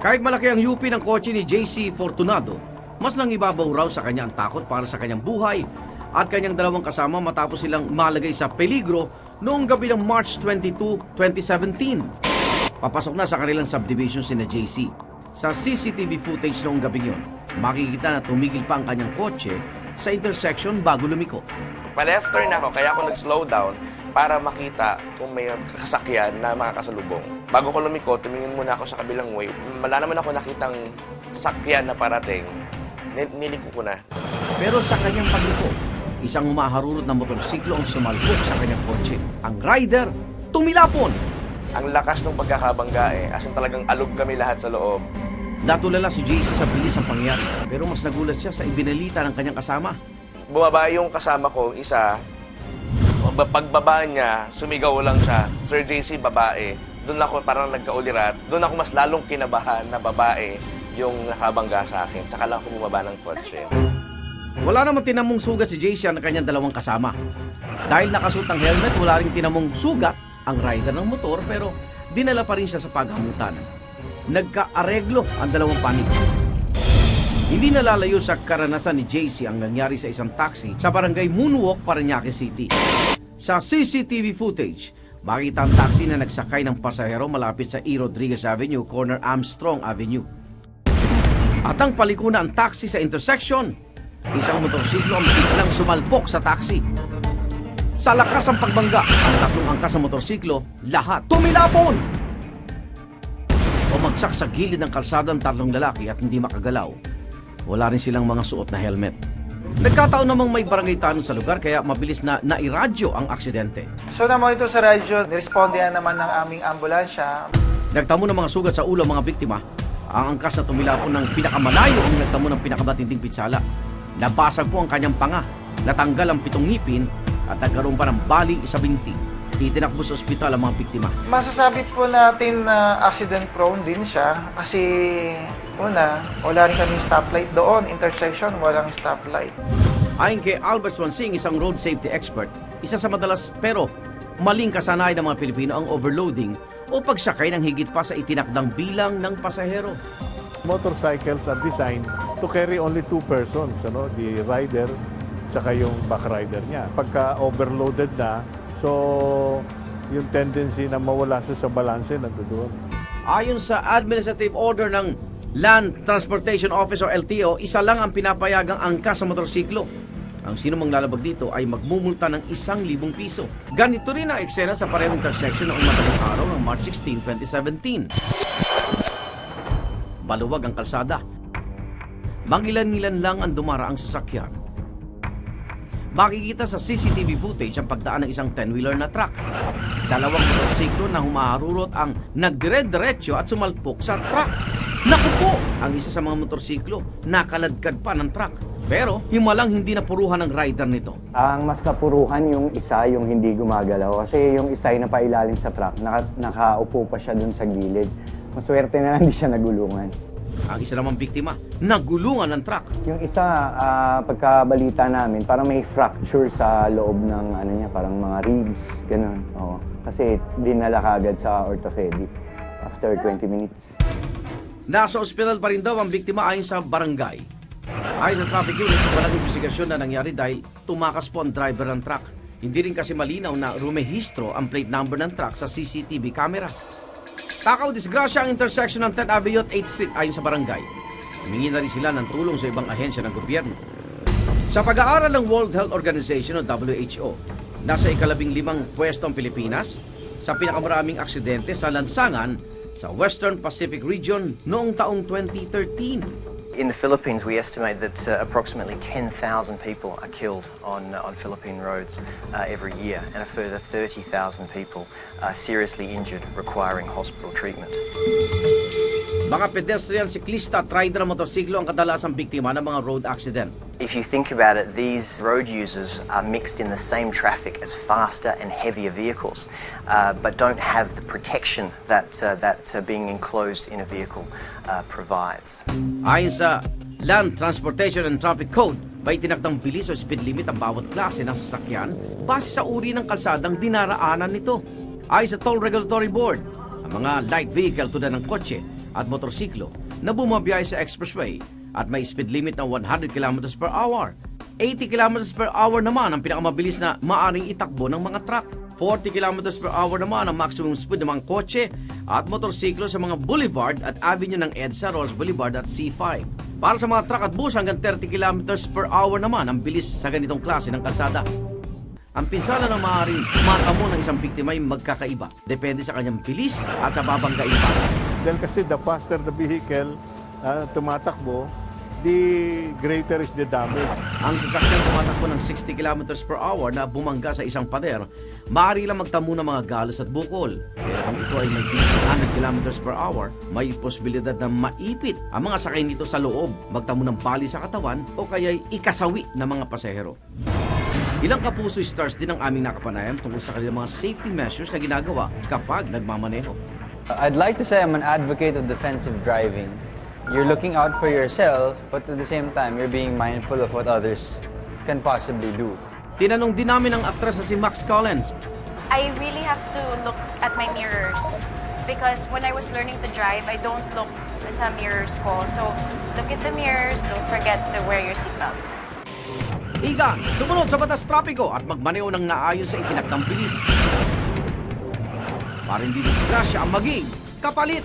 Kahit malaki ang UP ng kotse ni JC Fortunado, mas nang ibabaw raw sa kanya ang takot para sa kanyang buhay at kanyang dalawang kasama matapos silang malagay sa peligro noong gabi ng March 22, 2017. Papasok na sa kanilang subdivision sina JC. Sa CCTV footage noong gabi yon, makikita na tumigil pa ang kanyang kotse sa intersection bago lumiko. Pa-left turn ako, kaya ako nag-slow down para makita kung may kasakyan na makakasalubong. Bago ko lumiko, tumingin muna ako sa kabilang way. Wala naman ako nakitang sasakyan na parating. Ni- niliko ko na. Pero sa kanyang pagliko, isang humaharurot na motorsiklo ang sumalpok sa kanyang kotse. Ang rider, tumilapon. Ang lakas ng pagkakabangga eh. As in talagang alog kami lahat sa loob. Natulala si JC sa bilis ng pangyayari, pero mas nagulat siya sa ibinalita ng kanyang kasama. Bumaba yung kasama ko, isa. Ba- Pagbaba niya, sumigaw lang siya. Sir JC, babae. Doon ako parang nagkaulirat. Doon ako mas lalong kinabahan na babae yung nakabangga sa akin. Tsaka lang ako bumaba ng kotse. Wala namang tinamong sugat si JC ang kanyang dalawang kasama. Dahil nakasuot ang helmet, wala rin tinamong sugat ang rider ng motor pero dinala pa rin siya sa paghamutan. Nagkaareglo ang dalawang panig. Hindi nalalayo sa karanasan ni JC ang nangyari sa isang taxi sa barangay Moonwalk, Parañaque City. Sa CCTV footage, makita ang taxi na nagsakay ng pasahero malapit sa E. Rodriguez Avenue, corner Armstrong Avenue. At ang paliko na ang taxi sa intersection, isang motorsiklo ang biglang sumalpok sa taxi. Sa lakas ang pagbangga, ang tatlong angkas ng motorsiklo, lahat tumilapon! Umagsak sa gilid ng kalsada ang tatlong lalaki at hindi makagalaw. Wala rin silang mga suot na helmet. Nagkataon namang may barangay tanong sa lugar kaya mabilis na nairadyo ang aksidente. So na-monitor sa radyo, niresponde na naman ng aming ambulansya. Nagtamo ng mga sugat sa ulo ang mga biktima. Ang angkas na tumilapon ng pinakamalayo ang nagtamo ng pinakamatinding pitsala. Nabasag po ang kanyang panga, natanggal ang pitong ngipin at nagkaroon pa ng bali sa binti. Itinakbo sa ospital ang mga biktima. Masasabi po natin na accident prone din siya kasi una, wala rin kami stoplight doon, intersection, walang stoplight. Ayon kay Albert Swansing, isang road safety expert, isa sa madalas pero maling kasanayan ng mga Pilipino ang overloading o pagsakay ng higit pa sa itinakdang bilang ng pasahero. motorcycles are designed to carry only two persons, ano, the rider tsaka yung back rider niya. Pagka overloaded na, so yung tendency na mawala siya sa balanse nandoon. Ayon sa administrative order ng Land Transportation Office o LTO, isa lang ang pinapayagang angkas sa motorsiklo. Ang sino mang lalabag dito ay magmumulta ng isang libong piso. Ganito rin ang eksena sa parehong intersection noong madaling araw ng March 16, 2017. Baluwag ang kalsada. Mangilan-ngilan lang ang dumaraang sasakyan. Makikita sa CCTV footage ang pagdaan ng isang 10-wheeler na truck. Dalawang motorsiklo na humaharurot ang nagdire-diretso at sumalpok sa truck. Naku po! Ang isa sa mga motorsiklo, nakaladkad pa ng truck. Pero himalang hindi napuruhan ng rider nito. Ang mas napuruhan yung isa, yung hindi gumagalaw. Kasi yung isa ay napailalim sa truck, naka, nakaupo pa siya dun sa gilid. Maswerte na lang hindi siya nagulungan. Ang isa namang biktima, nagulungan ng truck. Yung isa, ah, pagkabalita namin, parang may fracture sa loob ng ano niya, parang mga ribs, ganun. Oo. Kasi dinala kagad sa orthopedic after 20 minutes. Nasa ospital pa rin daw ang biktima ayon sa barangay. Ayon sa traffic unit, walang investigasyon na nangyari dahil tumakas po ang driver ng truck. Hindi rin kasi malinaw na rumehistro ang plate number ng truck sa CCTV camera. Takaw disgrasya ang intersection ng 10th Avenue at 8th Street ayon sa barangay. Humingi na rin sila ng tulong sa ibang ahensya ng gobyerno. Sa pag-aaral ng World Health Organization o WHO, nasa ikalabing limang pwesto ang Pilipinas sa pinakamaraming aksidente sa lansangan sa Western Pacific Region noong taong 2013. In the Philippines, we estimate that uh, approximately 10,000 people are killed on, uh, on Philippine roads uh, every year, and a further 30,000 people are seriously injured, requiring hospital treatment. Mga pedestrian, siklista ang kadalasang biktima ng mga road accident. If you think about it, these road users are mixed in the same traffic as faster and heavier vehicles, uh, but don't have the protection that, uh, that uh, being enclosed in a vehicle uh, provides. Ayon sa Land Transportation and Traffic Code, may tinakdang bilis o speed limit ang bawat klase ng sasakyan base sa uri ng kalsadang dinaraanan nito. Ayon sa Toll Regulatory Board, ang mga light vehicle tulad ng kotse at motorsiklo na bumabiyahe sa expressway at may speed limit na 100 km per hour. 80 km per hour naman ang pinakamabilis na maaring itakbo ng mga truck. 40 km per hour naman ang maximum speed ng mga kotse at motorsiklo sa mga boulevard at avenue ng EDSA, Ross Boulevard at C5. Para sa mga truck at bus hanggang 30 km per hour naman ang bilis sa ganitong klase ng kalsada. Ang pinsala na maaaring matamo ng isang biktima ay magkakaiba. Depende sa kanyang bilis at sa babanggain pa. Dahil kasi the faster the vehicle ah, tumatakbo, the greater is the damage. Ang sasakyan tumatakbo ng 60 km per hour na bumangga sa isang pader, maaari lang magtamo ng mga galos at bukol. Pero kung ito ay may bilis ng 100 km per hour, may posibilidad na maipit ang mga sakay nito sa loob, magtamo ng bali sa katawan o kaya'y ikasawi ng mga pasahero. Ilang kapuso stars din ang aming nakapanayam tungkol sa kanilang mga safety measures na ginagawa kapag nagmamaneho. I'd like to say I'm an advocate of defensive driving. You're looking out for yourself, but at the same time, you're being mindful of what others can possibly do. Tinanong din namin ang aktres na si Max Collins I really have to look at my mirrors because when I was learning to drive, I don't look sa mirrors ko. So, look at the mirrors. Don't forget to wear your seatbelts. Iga, sumunod sa batas trapiko at magmaneho ng naayon sa itinakdang bilis. Para hindi disgrasya ang maging kapalit.